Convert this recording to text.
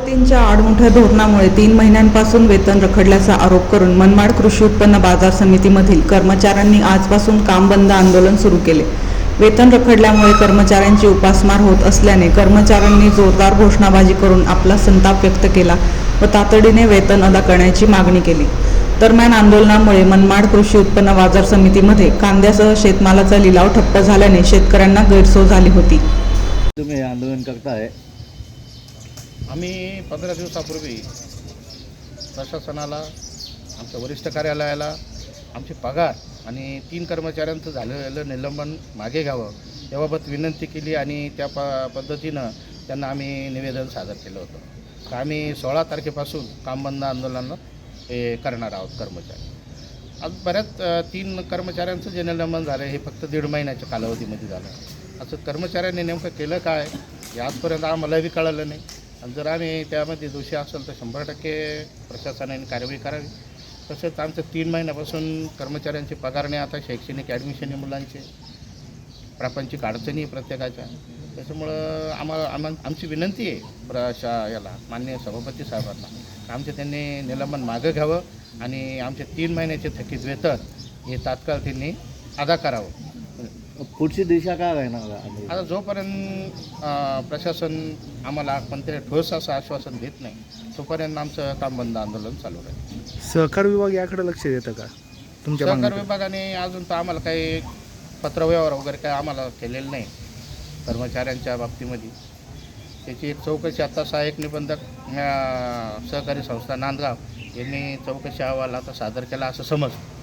सभापतींच्या आडमुठ्या धोरणामुळे तीन महिन्यांपासून वेतन रखडल्याचा आरोप करून मनमाड कृषी उत्पन्न बाजार समितीमधील कर्मचाऱ्यांनी आजपासून काम बंद आंदोलन सुरू केले. वेतन रखडल्यामुळे कर्मचाऱ्यांची उपासमार होत असल्याने कर्मचाऱ्यांनी जोरदार घोषणाबाजी करून आपला संताप व्यक्त केला व तातडीने वेतन अदा करण्याची मागणी केली. दरम्यान आंदोलनामुळे मनमाड कृषी उत्पन्न बाजार समितीमध्ये कांद्यासह शेतमालाचा लिलाव ठप्प झाल्याने शेतकऱ्यांना गैरसोय झाली होती. तुम्ही आंदोलन करताय. आम्ही पंधरा दिवसापूर्वी प्रशासनाला आमच्या वरिष्ठ कार्यालयाला आमचे पगार आणि तीन कर्मचाऱ्यांचं झालेलं निलंबन मागे घ्यावं याबाबत विनंती केली आणि त्या प पद्धतीनं त्यांना आम्ही निवेदन सादर केलं होतं. तर आम्ही सोळा तारखेपासून कामबंद आंदोलन हे करणार आहोत कर्मचारी. आज बऱ्याच तीन कर्मचाऱ्यांचं जे निलंबन झालं हे फक्त दीड महिन्याच्या कालावधीमध्ये झालं. असं कर्मचाऱ्यांनी नेमकं केलं काय हे आजपर्यंत आम्हालाही कळलं नाही. आणि जर आम्ही त्यामध्ये दोषी असेल तर शंभर टक्के प्रशासनाने कारवाई करावी. तसेच आमचं तीन महिन्यापासून कर्मचाऱ्यांचे पगार नाही आता शैक्षणिक ॲडमिशन मुलांचे. प्रापंचिक अडचणी आहे प्रत्येकाच्या. त्याच्यामुळं आम्हाला आम्हा आमची विनंती आहे प्रशा याला मान्य सभापती साहेबांना आमचे त्यांनी निलंबन मागं घ्यावं आणि आमचे तीन महिन्याचे थकीत वेतन हे तात्काळ त्यांनी अदा करावं. पुढची दिशा काय राहणार आहे? आता जोपर्यंत अं, प्रशासन आम्हाला कोणत्या ठोस असं आश्वासन देत नाही तोपर्यंत आमचं काम बंद आंदोलन चालू राहील सहकार विभाग याकडे लक्ष देतं का तुमच्या सहकार मागणीकडे? विभागाने अजून तर आम्हाला काही पत्रव्यवहार वगैरे काही आम्हाला केलेलं नाही कर्मचाऱ्यांच्या बाबतीमध्ये त्याची एक चौकशी आता सहाय्यक निबंधक अं, सहकारी संस्था नांदगाव यांनी चौकशी अहवाल आता सादर केला असं समजतं